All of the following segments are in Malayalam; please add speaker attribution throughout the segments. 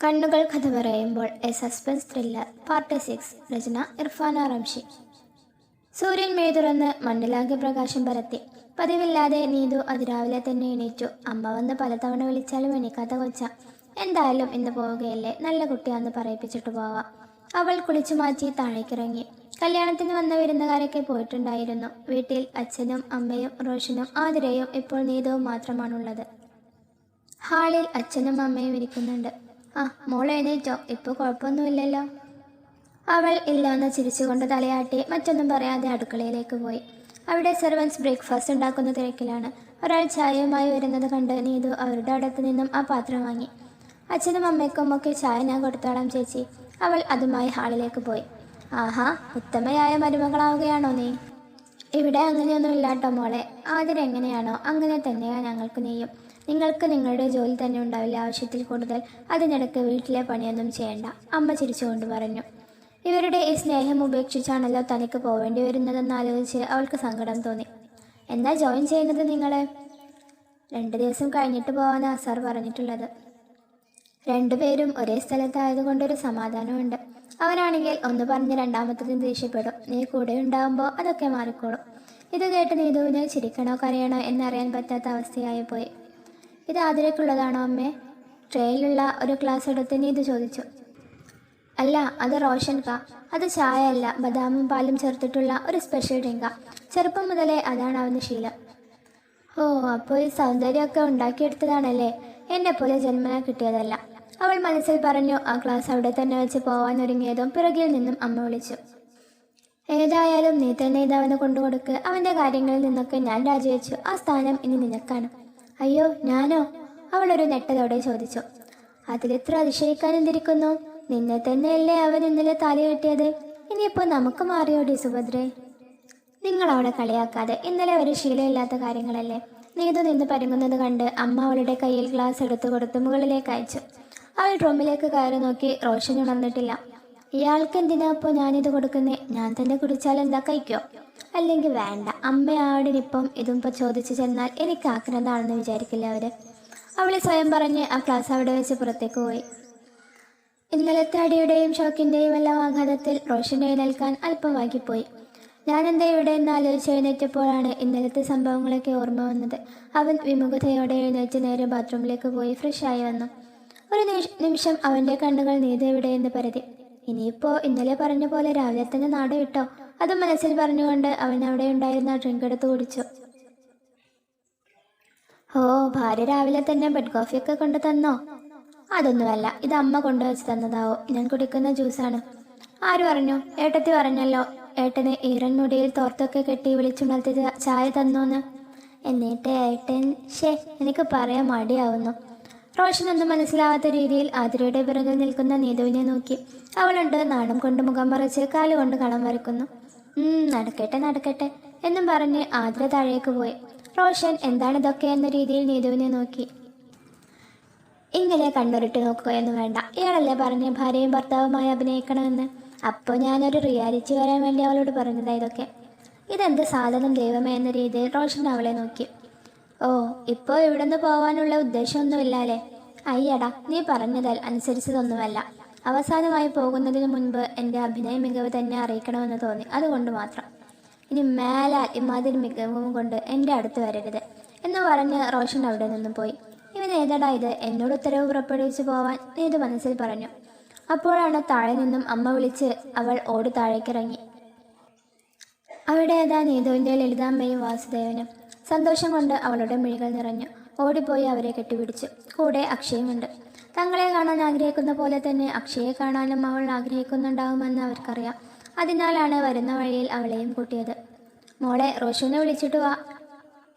Speaker 1: കണ്ണുകൾ കഥ പറയുമ്പോൾ a suspense thriller part six രചന ഇർഫാന റംഷി. സൂര്യൻ മേതുറന്ന് മണ്ണിലാകെ പ്രകാശം പരത്തി. പതിവില്ലാതെ നീതു അതിരാവിലെ തന്നെ എണീറ്റു. അമ്മ വന്ന് പലതവണ വിളിച്ചാലും എണീക്കാത്ത കൊച്ച. എന്തായാലും ഇന്ന് പോവുകയല്ലേ? നല്ല കുട്ടിയാന്ന് പറയിപ്പിച്ചിട്ട് പോവാം. അവൾ കുളിച്ചു മാറ്റി താഴേക്കിറങ്ങി. കല്യാണത്തിന് വന്ന വിരുന്നുകാരൊക്കെ പോയിട്ടുണ്ടായിരുന്നു. വീട്ടിൽ അച്ഛനും അമ്മയും റോഷനും ആതിരയും ഇപ്പോൾ നീതവും മാത്രമാണുള്ളത്. ഹാളിൽ അച്ഛനും അമ്മയും ഇരിക്കുന്നുണ്ട്. ആ മോൾ എഴുന്നേറ്റോ ഇപ്പോൾ കുഴപ്പമൊന്നുമില്ലല്ലോ. അവൾ ഇല്ലാന്ന് ചിരിച്ചുകൊണ്ട് തലയാട്ടി മറ്റൊന്നും പറയാതെ അടുക്കളയിലേക്ക് പോയി. അവിടെ സെർവൻസ് ബ്രേക്ക്ഫാസ്റ്റ് ഉണ്ടാക്കുന്ന തിരക്കിലാണ്. ഒരാൾ ചായയുമായി വരുന്നത് കണ്ട് നീതു അവരുടെ അടുത്ത് നിന്നും ആ പാത്രം വാങ്ങി. അച്ഛനും അമ്മയ്ക്കും ഒക്കെ ചായ ഞാൻ കൊടുത്തോളാം ചേച്ചി. അവൾ അതുമായി ഹാളിലേക്ക് പോയി. ആഹാ ഉത്തമയായ മരുമകളാവുകയാണോ നീ? ഇവിടെ അങ്ങനെയൊന്നും ഇല്ലാട്ടോ മോളെ. ആദ്യം എങ്ങനെയാണോ അങ്ങനെ തന്നെയാണ് ഞങ്ങൾക്ക് നെയ്യും നിങ്ങൾക്ക് നിങ്ങളുടെ ജോലി തന്നെ ഉണ്ടാവില്ല. ആവശ്യത്തിൽ കൂടുതൽ അതിനിടയ്ക്ക് വീട്ടിലെ പണിയൊന്നും ചെയ്യണ്ട. അമ്മ ചിരിച്ചുകൊണ്ട് പറഞ്ഞു. ഇവരുടെ ഈ സ്നേഹം ഉപേക്ഷിച്ചാണല്ലോ തനിക്ക് പോവേണ്ടി വരുന്നതെന്ന് ആലോചിച്ച് അവൾക്ക് സങ്കടം തോന്നി. എന്നാ ജോയിൻ ചെയ്യുന്നത് നിങ്ങളെ? രണ്ട് ദിവസം കഴിഞ്ഞിട്ട് പോകാനാ സാർ പറഞ്ഞിട്ടുള്ളത്. രണ്ടുപേരും ഒരേ സ്ഥലത്തായതുകൊണ്ടൊരു സമാധാനമുണ്ട്. അവനാണെങ്കിൽ ഒന്ന് പറഞ്ഞ് രണ്ടാമത്തേതിന് ദേഷ്യപ്പെടും. നീ കൂടെ ഉണ്ടാകുമ്പോൾ അതൊക്കെ മാറിക്കോളും. ഇത് കേട്ട് നീതുവിന് ചിരിക്കണോ കരയണോ എന്നറിയാൻ പറ്റാത്ത അവസ്ഥയായി പോയി. ഇത് ആതിരക്കുള്ളതാണോ അമ്മേ? ട്രെയിനിലുള്ള ഒരു ക്ലാസ് എടുത്ത് ഇത് ചോദിച്ചു. അല്ല അത് റോഷൻ കാ. അത് ചായ അല്ല ബദാമും പാലും ചേർത്തിട്ടുള്ള ഒരു സ്പെഷ്യൽ ഡ്രിങ്കാ ചെറുപ്പം മുതലേ അതാണ് അവന് ശീലം. ഓ അപ്പോൾ ഈ സൗന്ദര്യമൊക്കെ ഉണ്ടാക്കിയെടുത്തതാണല്ലേ? എന്നെ പോലെ ജന്മന കിട്ടിയതല്ല. അവൾ മനസ്സിൽ പറഞ്ഞു ആ ക്ലാസ് അവിടെ തന്നെ വെച്ച് പോവാൻ ഒരുങ്ങിയതും പിറകിൽ നിന്നും അമ്മ വിളിച്ചു. ഏതായാലും നീ തന്നെ അവന് കൊണ്ടുകൊടുക്ക്. അവന്റെ കാര്യങ്ങളിൽ നിന്നൊക്കെ ഞാൻ രാജിവെച്ചു. ആ സ്ഥാനം ഇനി നിനക്കാണ്. അയ്യോ ഞാനോ? അവൾ ഒരു നെട്ടതോടെ ചോദിച്ചു. അതിലെത്ര അതിശയിക്കാൻ എന്തിരിക്കുന്നു നിന്നെ തന്നെയല്ലേ അവൻ ഇന്നലെ താലി കെട്ടിയത്? ഇനിയിപ്പോ നമുക്ക് മാറിയോടി സുഭദ്രേ? നിങ്ങൾ അവളെ കളിയാക്കാതെ ഇന്നലെ ഒരു ശീലമില്ലാത്ത കാര്യങ്ങളല്ലേ? നീതു നിന്ന് പരുങ്ങുന്നത് കണ്ട് അമ്മ അവളുടെ കയ്യിൽ ഗ്ലാസ് എടുത്തു കൊടുത്ത് മുകളിലേക്ക് അയച്ചു. അവൾ റൂമിലേക്ക് കയറി നോക്കി റോഷൻ ഉണർന്നിട്ടില്ല. ഇയാൾക്ക് എന്തിനാ അപ്പോൾ ഞാനിത് കൊടുക്കുന്നേ? ഞാൻ തന്നെ കുടിച്ചാൽ എന്താ കഴിക്കോ? അല്ലെങ്കിൽ വേണ്ട. അമ്മയാടിനിപ്പം ഇതും ഇപ്പം ചോദിച്ചു ചെന്നാൽ എനിക്ക് ആക്കുന്നതാണെന്ന് വിചാരിക്കില്ല അവർ അവൾ സ്വയം പറഞ്ഞ് ആ ക്ലാസ് അവിടെ വെച്ച് പുറത്തേക്ക് പോയി. ഇന്നലത്തെ അടിയുടെയും ഷോക്കിന്റെയും എല്ലാം ആഘാതത്തിൽ റോഷൻ എഴുന്നേൽക്കാൻ അല്പം വൈകിപ്പോയി. ഞാനെന്താ ഇവിടെ എന്ന് ആലോചിച്ച് എഴുന്നേറ്റപ്പോഴാണ് ഇന്നലത്തെ സംഭവങ്ങളൊക്കെ ഓർമ്മ വന്നത്. അവൻ വിമുഖതയോടെ എഴുന്നേറ്റ് നേരെ ബാത്റൂമിലേക്ക് പോയി ഫ്രഷായി വന്നു. ഒരു നിമിഷ- അവന്റെ കണ്ണുകൾ നീത എന്ന് പരതി. ഇനിയിപ്പോൾ ഇന്നലെ പറഞ്ഞ പോലെ രാവിലെ തന്നെ നാട് വിട്ടോ? അത് മനസ്സിൽ പറഞ്ഞുകൊണ്ട് അവൻ അവിടെ ഉണ്ടായിരുന്ന ഡ്രിങ്ക് എടുത്ത് കുടിച്ചു. ഓ ഭാര്യ രാവിലെ തന്നെ ബെഡ് കോഫിയൊക്കെ കൊണ്ടു തന്നോ? അതൊന്നുമല്ല ഇത് അമ്മ കൊണ്ടുവച്ച് തന്നതാവോ. ഞാൻ കുടിക്കുന്ന ജ്യൂസാണ് ആര് പറഞ്ഞു? ഏട്ടത്തി പറഞ്ഞല്ലോ. ഏട്ടന് ഈറൻ മുടിയിൽ തോർത്തൊക്കെ കെട്ടി വിളിച്ചുണർത്തി ചായ തന്നോന്ന്. എന്നിട്ട് ഏട്ടൻ ഷേ എനിക്ക് പറയാൻ മടിയാവുന്നു. റോഷൻ ഒന്നും മനസ്സിലാവാത്ത രീതിയിൽ ആതിരയുടെ പിറകിൽ നിൽക്കുന്ന നീതുവിനെ നോക്കി. അവളുണ്ട് നാണം കൊണ്ട് മുഖം മറച്ച് കാലുകൊണ്ട് കളം വരക്കുന്നു. ഉം നടക്കട്ടെ നടക്കട്ടെ എന്നും പറഞ്ഞ് ആദ്ര താഴേക്ക് പോയി. റോഷൻ എന്താണ് ഇതൊക്കെ എന്ന രീതിയിൽ നീതുവിനെ നോക്കി. ഇങ്ങനെ കണ്ണുരുട്ടി നോക്കുകയെന്ന് വേണ്ട. ഇയാളല്ലേ പറഞ്ഞ ഭാര്യയും ഭർത്താവുമായി അഭിനയിക്കണമെന്ന്. അപ്പോൾ ഞാനൊരു റിയാലിറ്റി വരാൻ വേണ്ടി അവളോട് പറഞ്ഞതാ ഇതൊക്കെ. ഇതെന്ത് സാധനം ദൈവമേ എന്ന രീതിയിൽ റോഷൻ അവളെ നോക്കി. ഓ ഇപ്പോൾ ഇവിടുന്ന് പോവാനുള്ള അല്ലേ അയ്യടാ നീ പറഞ്ഞതൽ അനുസരിച്ചതൊന്നുമല്ല. അവസാനമായി പോകുന്നതിന് മുൻപ് എന്റെ അഭിനയ മികവ് തന്നെ അറിയിക്കണമെന്ന് തോന്നി. അതുകൊണ്ട് മാത്രം. ഇനി മേലാൽ ഇമാതിരി മികവും കൊണ്ട് എന്റെ അടുത്ത് വരരുത് എന്ന് പറഞ്ഞ് റോഷൻ അവിടെ നിന്നും പോയി. ഇവൻ ഏതടാ ഇത്? എന്നോട് ഉത്തരവ് പുറപ്പെടുവിച്ച് പോവാൻ? നീതു മനസ്സിൽ പറഞ്ഞു. അപ്പോഴാണ് താഴെ നിന്നും അമ്മ വിളിച്ച് അവൾ ഓടി താഴേക്കിറങ്ങി. അവിടെ ഏതാ നീതുവിന്റെ ലളിതാമ്മയും വാസുദേവനും? സന്തോഷം കൊണ്ട് അവളുടെ മിഴികൾ നിറഞ്ഞു. ഓടിപ്പോയി അവരെ കെട്ടിപ്പിടിച്ചു. കൂടെ അക്ഷയുമുണ്ട് തങ്ങളെ കാണാൻ ആഗ്രഹിക്കുന്ന പോലെ തന്നെ അക്ഷയെ കാണാനും അവൾ ആഗ്രഹിക്കുന്നുണ്ടാവുമെന്ന് അവർക്കറിയാം. അതിനാലാണ് വരുന്ന വഴിയിൽ അവളെയും കൂട്ടിയത്. മോളെ റോഷുവിനെ വിളിച്ചിട്ട് വാ.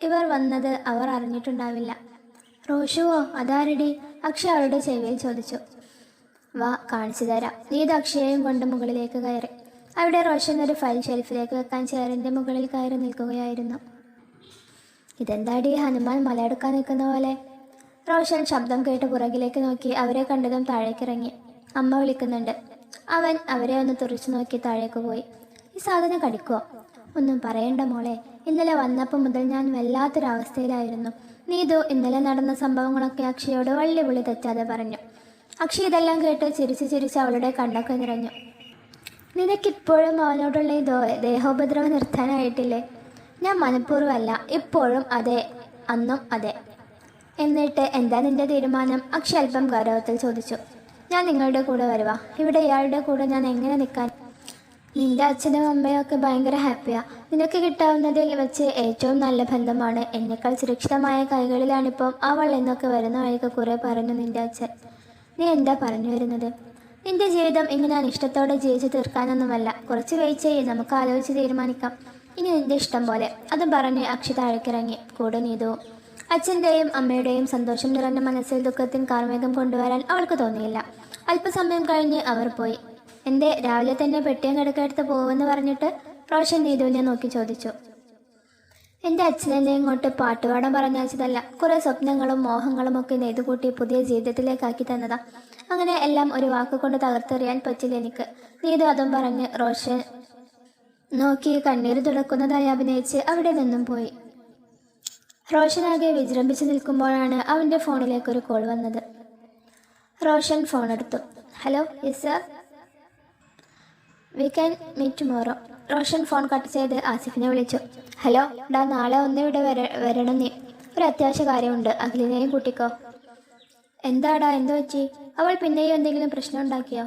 Speaker 1: ഇവർ വന്നത് അവർ അറിഞ്ഞിട്ടുണ്ടാവില്ല. റോഷുവോ അതാരടി? അക്ഷ അവളുടെ ചെവിയിൽ ചോദിച്ചു. വാ കാണിച്ചു തരാം. നീ ഇത് അക്ഷയെയും കൊണ്ട് മുകളിലേക്ക് കയറി. അവിടെ റോഷൻ ഒരു ഫയൽ ഷെൽഫിലേക്ക് വെക്കാൻ ചേരന്റെ മുകളിൽ കയറി നിൽക്കുകയായിരുന്നു. ഇതെന്താടി ഹനുമാൻ മലയെടുക്കാൻ നിൽക്കുന്ന പോലെ? റോഷൻ ശബ്ദം കേട്ട് പുറകിലേക്ക് നോക്കി അവരെ കണ്ടതും താഴേക്കിറങ്ങി. അമ്മ വിളിക്കുന്നുണ്ട്. അവൻ അവരെ ഒന്ന് തുറച്ചു നോക്കി താഴേക്ക് പോയി. ഈ സാധനം കടിക്കുവോ? ഒന്നും പറയണ്ട മോളെ. ഇന്നലെ വന്നപ്പോൾ മുതൽ ഞാൻ വല്ലാത്തൊരവസ്ഥയിലായിരുന്നു. നീതു ഇന്നലെ നടന്ന സംഭവങ്ങളൊക്കെ അക്ഷയോട് വള്ളി വിളി തെറ്റാതെ പറഞ്ഞു. അക്ഷി ഇതെല്ലാം കേട്ട് ചിരിച്ച് ചിരിച്ച് അവളുടെ കണ്ണൊക്കെ നിറഞ്ഞു. നിനക്കിപ്പോഴും അവനോടുള്ള ഈ ദേഹോപദ്രവം നിർത്താനായിട്ടില്ലേ? ഞാൻ മനഃപൂർവമല്ല. ഇപ്പോഴും അതെ. അന്നും അതെ. എന്നിട്ട് എന്താ നിന്റെ തീരുമാനം? അക്ഷി അല്പം ഗൗരവത്തിൽ ചോദിച്ചു. ഞാൻ നിങ്ങളുടെ കൂടെ വരുവാ. ഇവിടെ ഇയാളുടെ കൂടെ ഞാൻ എങ്ങനെ നിൽക്കാൻ? നിന്റെ അച്ഛനും അമ്മയും ഒക്കെ ഭയങ്കര ഹാപ്പിയാ നിനക്ക് കിട്ടാവുന്നതിൽ വെച്ച് ഏറ്റവും നല്ല ബന്ധമാണ് എന്നേക്കാൾ സുരക്ഷിതമായ കൈകളിലാണിപ്പം അവൾ എന്നൊക്കെ വരുന്ന വഴിക്ക് കുറെ പറഞ്ഞു നിന്റെ അച്ഛൻ. നീ എന്താ പറഞ്ഞു വരുന്നത്? നിന്റെ ജീവിതം ഇങ്ങനെ ഇഷ്ടത്തോടെ ജീവിച്ചു തീർക്കാനൊന്നുമല്ല. കുറച്ച് ചെയ്യ്. നമുക്ക് ആലോചിച്ച് തീരുമാനിക്കാം. ഇനി നിന്റെ ഇഷ്ടം പോലെ. അതും പറഞ്ഞ് അക്ഷി താഴേക്കിറങ്ങി. കൂടെ നീതുവും അച്ഛന്റെയും അമ്മയുടെയും സന്തോഷം നിറഞ്ഞ മനസ്സിൽ ദുഃഖത്തിന് കാർമേഘം കൊണ്ടുവരാൻ അവൾക്ക് തോന്നിയില്ല. അല്പസമയം കഴിഞ്ഞ് അവർ പോയി. എന്തേ രാവിലെ തന്നെ പെട്ടിയും കിടക്കെടുത്ത് പോകുമെന്ന് പറഞ്ഞിട്ട്? റോഷൻ നീതുവിനെ നോക്കി ചോദിച്ചു. എന്റെ അച്ഛനെന്നെ ഇങ്ങോട്ട് പാട്ടുപാടാൻ പറഞ്ഞതല്ല കുറെ സ്വപ്നങ്ങളും മോഹങ്ങളും ഒക്കെ നെയ്തുകൂട്ടി പുതിയ ജീവിതത്തിലേക്കാക്കി തന്നതാ. അങ്ങനെ എല്ലാം ഒരു വാക്കുകൊണ്ട് തകർത്തെറിയാൻ പറ്റില്ല എനിക്ക്. നീതു അതും പറഞ്ഞ് റോഷൻ നോക്കി കണ്ണീര് തുടക്കുന്നതായി അഭിനയിച്ച് അവിടെ നിന്നും പോയി. റോഷനാകെ വിജൃംഭിച്ച് നിൽക്കുമ്പോഴാണ് അവന്റെ ഫോണിലേക്ക് ഒരു കോൾ വന്നത്. റോഷൻ ഫോൺ എടുത്തു. Hello yes sir. We can meet tomorrow. Roshan phone cut ചെയ്ത് ആസിഫിനെ വിളിച്ചു. ഹലോ ഡാ നാളെ ഒന്ന് ഇവിടെ വര വരണം നീ. ഒരു അത്യാവശ്യ കാര്യമുണ്ട്. അഖിലിനെയും കൂട്ടിക്കോ. എന്താടാ എന്തു പറ്റി? അവൾ പിന്നെയും എന്തെങ്കിലും പ്രശ്നം ഉണ്ടാക്കിയോ?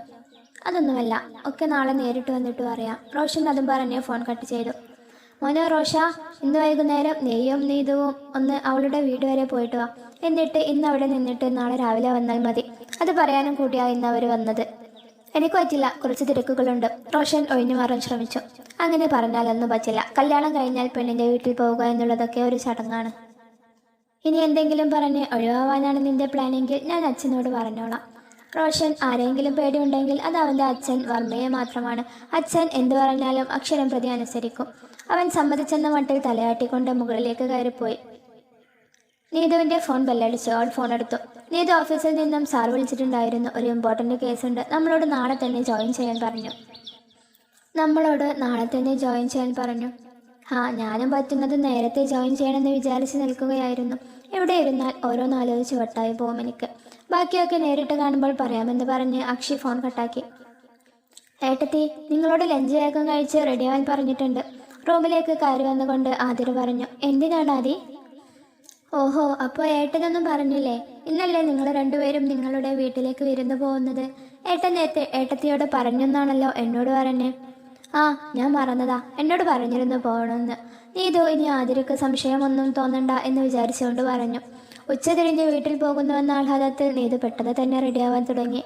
Speaker 1: അതൊന്നുമല്ല. ഒക്കെ നാളെ നേരിട്ട് വന്നിട്ട് പറയാം. റോഷൻ അതും പറഞ്ഞ് ഫോൺ കട്ട് ചെയ്തു. മോനോ റോഷ ഇന്ന് വൈകുന്നേരം നെയ്യും നീതുവും ഒന്ന് അവളുടെ വീട് വരെ പോയിട്ട് വാ. എന്നിട്ട് ഇന്ന് അവിടെ നിന്നിട്ട് നാളെ രാവിലെ വന്നാൽ മതി. അത് പറയാനും കൂടിയാ ഇന്ന് അവർ വന്നത്. എനിക്ക് പറ്റില്ല കുറച്ച് തിരക്കുകളുണ്ട്. റോഷൻ ഒഴിഞ്ഞു മാറാൻ ശ്രമിച്ചു. അങ്ങനെ പറഞ്ഞാലൊന്നും പറ്റില്ല. കല്യാണം കഴിഞ്ഞാൽ പെണ്ണിന്റെ വീട്ടിൽ പോവുക എന്നുള്ളതൊക്കെ ഒരു ചടങ്ങാണ്. ഇനി എന്തെങ്കിലും പറഞ്ഞ് ഒഴിവാവാനാണ് നിന്റെ പ്ലാനെങ്കിൽ ഞാൻ അച്ഛനോട് പറഞ്ഞോളാം. റോഷൻ ആരെങ്കിലും പേടിയുണ്ടെങ്കിൽ അത് അവന്റെ അച്ഛൻ വർമ്മയെ മാത്രമാണ്. അച്ഛൻ എന്തു പറഞ്ഞാലും അക്ഷരം പ്രതി അനുസരിക്കും. അവൻ സമ്മതിച്ചെന്ന മട്ടിൽ തലയാട്ടിക്കൊണ്ട് മുകളിലേക്ക് കയറിപ്പോയി. നീതുവിന്റെ ഫോൺ ബെല്ലടിച്ചു. അവൾ ഫോൺ എടുത്തു. നീതു ഓഫീസിൽ നിന്നും സാർ വിളിച്ചിട്ടുണ്ടായിരുന്നു. ഒരു ഇമ്പോർട്ടന്റ് കേസുണ്ട്. നമ്മളോട് നാളെ തന്നെ ജോയിൻ ചെയ്യാൻ പറഞ്ഞു. നമ്മളോട് നാളെ തന്നെ ജോയിൻ ചെയ്യാൻ പറഞ്ഞു. ആ ഞാനും പറ്റുന്നത് നേരത്തെ ജോയിൻ ചെയ്യണമെന്ന് വിചാരിച്ച് നിൽക്കുകയായിരുന്നു. ഇവിടെ ഇരുന്നാൽ ഓരോന്നാലോചിച്ച് വട്ടായി പോകും എനിക്ക്. ബാക്കിയൊക്കെ നേരിട്ട് കാണുമ്പോൾ പറയാമെന്ന് പറഞ്ഞ് അക്ഷി ഫോൺ കട്ടാക്കി. ഏട്ടത്തി നിങ്ങളോട് ലഞ്ച് വേഗം കഴിച്ച് റെഡിയാവാൻ പറഞ്ഞിട്ടുണ്ട്. റൂമിലേക്ക് കയറി വന്നുകൊണ്ട് ആതിര പറഞ്ഞു എന്തിനാണ് ആദി? ഓഹോ അപ്പോൾ ഏട്ടനൊന്നും പറഞ്ഞില്ലേ? ഇന്നല്ലേ നിങ്ങൾ രണ്ടുപേരും നിങ്ങളുടെ വീട്ടിലേക്ക് വിരുന്ന് പോകുന്നത്. ഏട്ടൻ നേരത്തെ ഏട്ടത്തിയോട് പറഞ്ഞെന്നാണല്ലോ എന്നോട് പറഞ്ഞേ. ആ ഞാൻ മറന്നതാ. എന്നോട് പറഞ്ഞിരുന്നു പോകണമെന്ന്. നീതു ഇനി ആതിരക്ക് സംശയമൊന്നും തോന്നണ്ട എന്ന് വിചാരിച്ചുകൊണ്ട് പറഞ്ഞു. ഉച്ചതിരിഞ്ഞ് വീട്ടിൽ പോകുന്നുവെന്ന ആഹ്ലാദത്തിൽ നീതു പെട്ടെന്ന് തന്നെ റെഡിയാവാൻ തുടങ്ങി.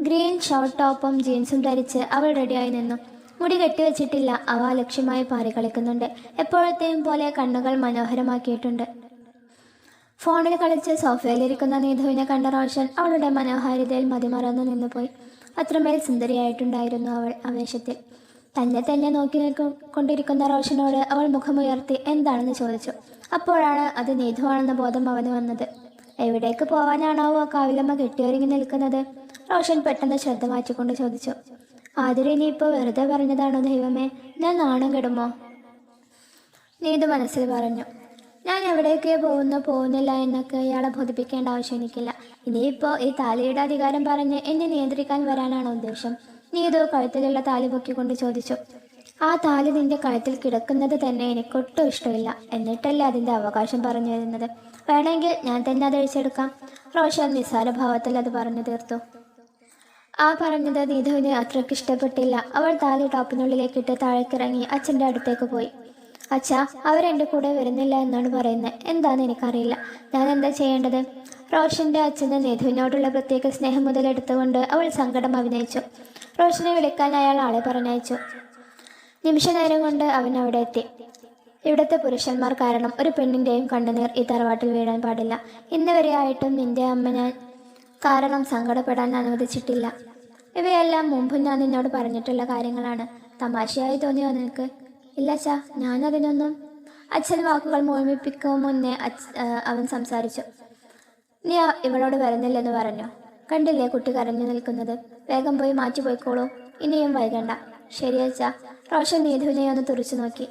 Speaker 1: ഗ്രീൻ ഷോർട്ട് ടോപ്പും ജീൻസും ധരിച്ച് അവൾ റെഡിയായി നിന്നു. മുടി കെട്ടിവെച്ചിട്ടില്ല അവ ലക്ഷ്യമായി പാറി കളിക്കുന്നുണ്ട്. എപ്പോഴത്തെയും പോലെ കണ്ണുകൾ മനോഹരമാക്കിയിട്ടുണ്ട്. ഫോണിൽ കളിച്ച് സോഫയിലിരിക്കുന്ന നീധുവിനെ കണ്ട റോഷൻ അവളുടെ മനോഹാരിതയിൽ മതിമറന്നു നിന്നുപോയി. അത്രമേൽ സുന്ദരിയായിട്ടുണ്ടായിരുന്നു അവൾ ആവേശത്തിൽ. തന്നെ തന്നെ നോക്കി കൊണ്ടിരിക്കുന്ന റോഷനോട് അവൾ മുഖമുയർത്തി എന്താണെന്ന് ചോദിച്ചു. അപ്പോഴാണ് അത് നീധുവാണെന്ന ബോധം അവന് വന്നത്. എവിടേക്ക് പോവാനാണാവോ കാവിലമ്മ കെട്ടിയൊരുങ്ങി നിൽക്കുന്നത്? റോഷൻ പെട്ടെന്ന് ശ്രദ്ധ മാറ്റിക്കൊണ്ട് ചോദിച്ചു. ആതിര നീ ഇപ്പോൾ വെറുതെ പറഞ്ഞതാണോ ദൈവമേ? ഞാൻ നാണം കെടുമോ? നീതു മനസ്സിൽ പറഞ്ഞു. ഞാൻ എവിടേക്ക് പോകുന്നു പോകുന്നില്ല എന്നൊക്കെ ഇയാളെ ബോധിപ്പിക്കേണ്ട ആവശ്യം എനിക്കില്ല ഇനിയിപ്പോൾ ഈ താലിയുടെ അധികാരം പറഞ്ഞ് എന്നെ നിയന്ത്രിക്കാൻ വരാനാണ് ഉദ്ദേശം? നീതു കഴുത്തിലുള്ള താലി പൊക്കിക്കൊണ്ട് ചോദിച്ചു. ആ താലി നിന്റെ കഴുത്തിൽ കിടക്കുന്നത് തന്നെ എനിക്കൊട്ടും ഇഷ്ടമില്ല. എന്നിട്ടല്ലേ അതിന്റെ അവകാശം പറഞ്ഞു തരുന്നത്? വേണമെങ്കിൽ ഞാൻ തന്നെ അത് അഴിച്ചെടുക്കാം. റോഷൻ നിസ്സാരഭാവത്തിൽ അത് പറഞ്ഞു തീർത്തു. ആ പറഞ്ഞത് നീതുവിന് അത്രയ്ക്ക് ഇഷ്ടപ്പെട്ടില്ല. അവൾ താലി ടോപ്പിനുള്ളിലേക്കിട്ട് താഴേക്കിറങ്ങി അച്ഛന്റെ അടുത്തേക്ക് പോയി. അച്ഛാ അവരെന്റെ കൂടെ വരുന്നില്ല എന്നാണ് പറയുന്നത് എന്താണെന്ന് എനിക്കറിയില്ല. ഞാൻ എന്താ ചെയ്യേണ്ടത്? റോഷന്റെ അച്ഛന് നീതുവിനോടുള്ള പ്രത്യേക സ്നേഹം മുതലെടുത്തുകൊണ്ട് അവൾ സങ്കടം അഭിനയിച്ചു. റോഷനെ വിളിക്കാൻ അയാൾ ആളെ പറഞ്ഞയച്ചു. നിമിഷ നേരം കൊണ്ട് അവൻ അവിടെ എത്തി. ഇവിടുത്തെ പുരുഷന്മാർ കാരണം ഒരു പെണ്ണിന്റെയും കണ്ണുനീർ ഈ തറവാട്ടിൽ വീഴാൻ പാടില്ല. ഇന്ന് വരെ ആയിട്ടും നിന്റെ അമ്മ ഞാൻ കാരണം സങ്കടപ്പെടാൻ അനുവദിച്ചിട്ടില്ല. ഇവയെല്ലാം മുമ്പ് ഞാൻ നിന്നോട് പറഞ്ഞിട്ടുള്ള കാര്യങ്ങളാണ്. തമാശയായി തോന്നിയോ നിനക്ക്? ഇല്ല അച്ഛാ ഞാനതിനൊന്നും അച്ഛൻ വാക്കുകൾ മോഹിപ്പിക്കും മുന്നേ അവൻ സംസാരിച്ചു. നീ ഇവളോട് വരുന്നില്ലെന്ന് പറഞ്ഞു. കണ്ടില്ലേ കുട്ടി കരഞ്ഞു നിൽക്കുന്നത്? വേഗം പോയി മാറ്റി പോയിക്കോളൂ ഇനിയും വൈകണ്ട. ശരി അച്ഛാ റോഷൻ നീതുവിനെ ഒന്ന് തുറച്ചു നോക്കി.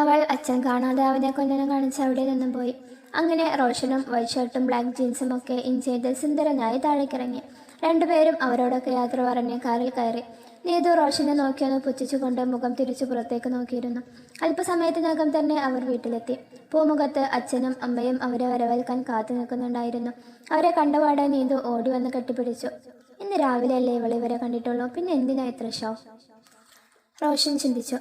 Speaker 1: അവൾ അച്ഛൻ കാണാതെ അവനെ കൊല്ലനെ കാണിച്ച് അവിടെ നിന്നും പോയി. അങ്ങനെ റോഷനും വൈറ്റ് ഷർട്ടും ബ്ലാക്ക് ജീൻസും ഒക്കെ ഇൻ ചെയ്ത് സുന്ദരനായി താഴേക്കിറങ്ങി. രണ്ടുപേരും അവരോടൊക്കെ യാത്ര പറഞ്ഞ് കാറിൽ കയറി. നീതു റോഷനെ നോക്കിയൊന്ന് പുച്ഛിച്ചുകൊണ്ട് മുഖം തിരിച്ചു പുറത്തേക്ക് നോക്കിയിരുന്നു. അല്പസമയത്തിനകം തന്നെ അവർ വീട്ടിലെത്തി. പൂമുഖത്ത് അച്ഛനും അമ്മയും അവരെ വരവേൽക്കാൻ കാത്തു നിൽക്കുന്നുണ്ടായിരുന്നു. അവരെ കണ്ടപാടെ നീതു ഓടി വന്ന് കെട്ടിപ്പിടിച്ചു. ഇന്ന് രാവിലെ അല്ലേ ഇവളെ ഇവരെ കണ്ടിട്ടുള്ളൂ? പിന്നെ എന്തിനാ ഇത്ര ഷോ റോഷൻ ചിന്തിച്ചു.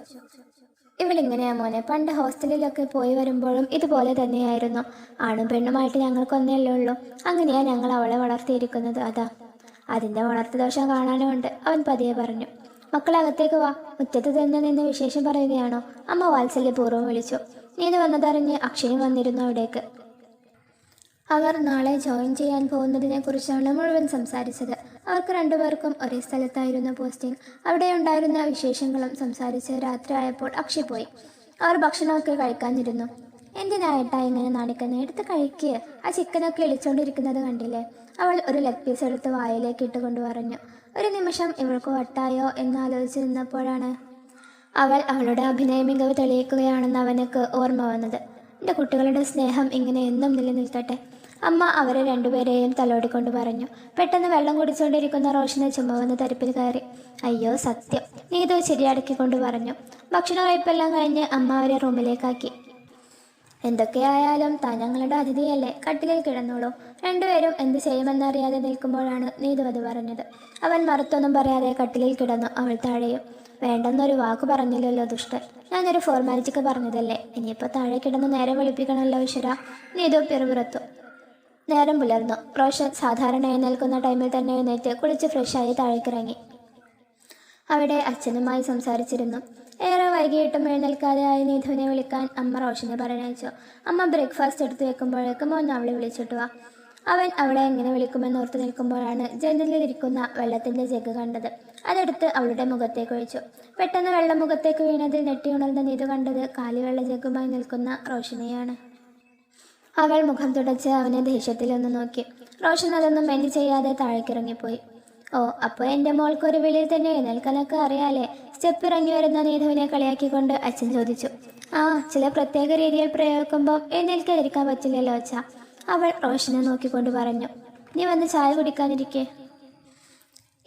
Speaker 1: ഇവളിങ്ങനെയാ മോനെ. പണ്ട് ഹോസ്റ്റലിലൊക്കെ പോയി വരുമ്പോഴും ഇതുപോലെ തന്നെയായിരുന്നു. ആണും പെണ്ണുമായിട്ട് ഞങ്ങൾക്കൊന്നേ ഉള്ളൂ. അങ്ങനെയാ ഞങ്ങൾ അവളെ വളർത്തിയിരിക്കുന്നത്. അതാ. അതിന്റെ വളർത്തു ദോഷം കാണാനുമുണ്ട് അവൻ പതിയെ പറഞ്ഞു മക്കളകത്തേക്ക് വാ. മുറ്റത്ത് തന്നെ നിന്ന് വിശേഷം പറയുകയാണോ? അമ്മ വാത്സല്യപൂർവം വിളിച്ചു നീത് വന്നതറിഞ്ഞ് അക്ഷയും വന്നിരുന്നു അവിടേക്ക്. അവർ നാളെ ജോയിൻ ചെയ്യാൻ പോകുന്നതിനെ കുറിച്ചാണ് മുഴുവൻ സംസാരിച്ചത്. അവർക്ക് രണ്ടുപേർക്കും ഒരേ സ്ഥലത്തായിരുന്നു പോസ്റ്റിംഗ് അവിടെ ഉണ്ടായിരുന്ന വിശേഷങ്ങളും സംസാരിച്ച് രാത്രിയായപ്പോൾ അക്ഷയ് പോയി. അവർ ഭക്ഷണമൊക്കെ കഴിക്കാനിരുന്നു. എന്തിനായിട്ടാ ഇങ്ങനെ നാണിക്കുന്നത് എടുത്ത് കഴിക്കുക ആ ചിക്കനൊക്കെ ഇളിച്ചുകൊണ്ടിരിക്കുന്നത് കണ്ടില്ലേ? അവൾ ഒരു ലെഗ് പീസ് എടുത്ത് വായിലേക്ക് ഇട്ടുകൊണ്ട് പറഞ്ഞു. ഒരു നിമിഷം ഇവൾക്ക് വട്ടായോ എന്നാലോചിച്ചിരുന്നപ്പോഴാണ് അവൾ അവളുടെ അഭിനയ മികവ് തെളിയിക്കുകയാണെന്ന് അവനക്ക് ഓർമ്മ വന്നത്. എന്റെ കുട്ടികളുടെ സ്നേഹം ഇങ്ങനെ എന്നും നിലനിൽക്കട്ടെ അമ്മ അവരെ രണ്ടുപേരെയും തലോടിക്കൊണ്ട് പറഞ്ഞു. പെട്ടെന്ന് വെള്ളം കുടിച്ചുകൊണ്ടിരിക്കുന്ന റോഷനെ ചുമവന്ന് തരിപ്പിൽ കയറി. അയ്യോ സത്യം നീതു ശരിയടക്കിക്കൊണ്ട് പറഞ്ഞു. ഭക്ഷണ കഴിപ്പെല്ലാം കഴിഞ്ഞ് അമ്മ അവരെ റൂമിലേക്കാക്കി. എന്തൊക്കെയായാലും താൻ ഞങ്ങളുടെ അതിഥിയല്ലേ? കട്ടിലിൽ കിടന്നോളൂ. രണ്ടുപേരും എന്ത് ചെയ്യുമെന്നറിയാതെ നിൽക്കുമ്പോഴാണ് നീതു അത് പറഞ്ഞത്. അവൻ മറുത്തൊന്നും പറയാതെ കട്ടിലിൽ കിടന്നു അവൾ താഴെയും. വേണ്ടെന്നൊരു വാക്ക് പറഞ്ഞില്ലല്ലോ ദുഷ്ടൻ. ഞാനൊരു ഫോർമാലിറ്റിക്ക് പറഞ്ഞതല്ലേ? ഇനിയിപ്പോൾ താഴെ കിടന്ന് നേരെ വിളിപ്പിക്കണമല്ലോ ഈശ്വര നീതു പിറുപിറുത്തു. നേരം പുലർന്നു. റോഷൻ സാധാരണ എഴുന്നേൽക്കുന്ന ടൈമിൽ തന്നെ എഴുന്നേറ്റ് കുളിച്ച് ഫ്രഷായി താഴേക്കിറങ്ങി. അവിടെ അച്ഛനുമായി സംസാരിച്ചിരുന്നു. ഏറെ വൈകിയിട്ടും എഴുന്നേൽക്കാതെ ആയി നിധുവിനെ വിളിക്കാൻ അമ്മ റോഷനെ പറഞ്ഞയച്ചു. അമ്മ ബ്രേക്ക്ഫാസ്റ്റ് എടുത്ത് വെക്കുമ്പോഴേക്കും ഒന്ന് അവളെ വിളിച്ചിട്ട് വാ. അവൻ അവളെ എങ്ങനെ വിളിക്കുമെന്ന് ഓർത്ത് നിൽക്കുമ്പോഴാണ് ജനലിലിരിക്കുന്ന വെള്ളത്തിന്റെ ജഗ് കണ്ടത്. അതെടുത്ത് അവളുടെ മുഖത്തേക്ക് ഒഴിച്ചു. പെട്ടെന്ന് വെള്ളം മുഖത്തേക്ക് വീണതിൽ ഞെട്ടിയുണർന്ന നീതു കണ്ടത് കാലിവെള്ള ജഗ്ഗുമായി നിൽക്കുന്ന റോഷനെയാണ്. അവൾ മുഖം തുടച്ച് അവനെ ദേഷ്യത്തിലൊന്ന് നോക്കി. റോഷൻ അതൊന്നും മെൻഡ് ചെയ്യാതെ താഴേക്കിറങ്ങിപ്പോയി. ഓ അപ്പോൾ എന്റെ മോൾക്ക് ഒരു വെളിയിൽ തന്നെ എഴുന്നേൽക്കാനൊക്കെ അറിയാലേ. സ്റ്റെപ്പ് ഇറങ്ങി വരുന്ന നീതുവിനെ കളിയാക്കിക്കൊണ്ട് അച്ഛൻ ചോദിച്ചു. ആ ചില പ്രത്യേക രീതിയിൽ പ്രയോഗിക്കുമ്പോൾ എഴുന്നേൽക്കാതിരിക്കാൻ പറ്റില്ലല്ലോ അച്ഛ. അവൾ റോഷനെ നോക്കിക്കൊണ്ട് പറഞ്ഞു. നീ വന്ന് ചായ കുടിക്കാനിരിക്കേ.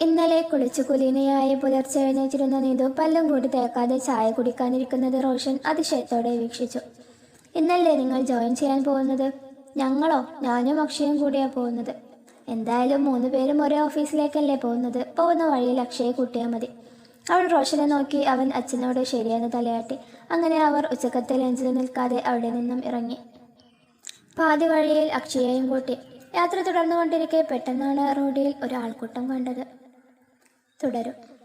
Speaker 1: ഇന്നലെ കുളിച്ചു കുലീനയായി പുലർച്ചെ എഴുന്നേറ്റിരുന്ന നീതു പല്ലും കൂടി തേക്കാതെ ചായ കുടിക്കാനിരിക്കുന്നത് റോഷൻ അതിശയത്തോടെ വീക്ഷിച്ചു. ഇന്നല്ലേ നിങ്ങൾ ജോയിൻ ചെയ്യാൻ പോകുന്നത്? ഞങ്ങളോ? ഞാനും അക്ഷയും കൂടിയാണ് പോകുന്നത്. എന്തായാലും മൂന്ന് പേരും ഒരേ ഓഫീസിലേക്കല്ലേ പോകുന്നത്. പോകുന്ന വഴിയിൽ അക്ഷയെ കൂട്ടിയാൽ മതി. അവൾ റോഷനെ നോക്കി അവൻ അച്ഛനോട് ശരിയെന്ന് തലയാട്ടി. അങ്ങനെ അവർ ഉച്ചക്കത്തെ ലഞ്ചിൽ നിൽക്കാതെ അവിടെ നിന്നും ഇറങ്ങി. പാതി വഴിയിൽ അക്ഷയെയും കൂട്ടി. യാത്ര തുടർന്നുകൊണ്ടിരിക്കെ പെട്ടെന്നാണ് റോഡിൽ ഒരാൾക്കൂട്ടം കണ്ടത്. തുടരും.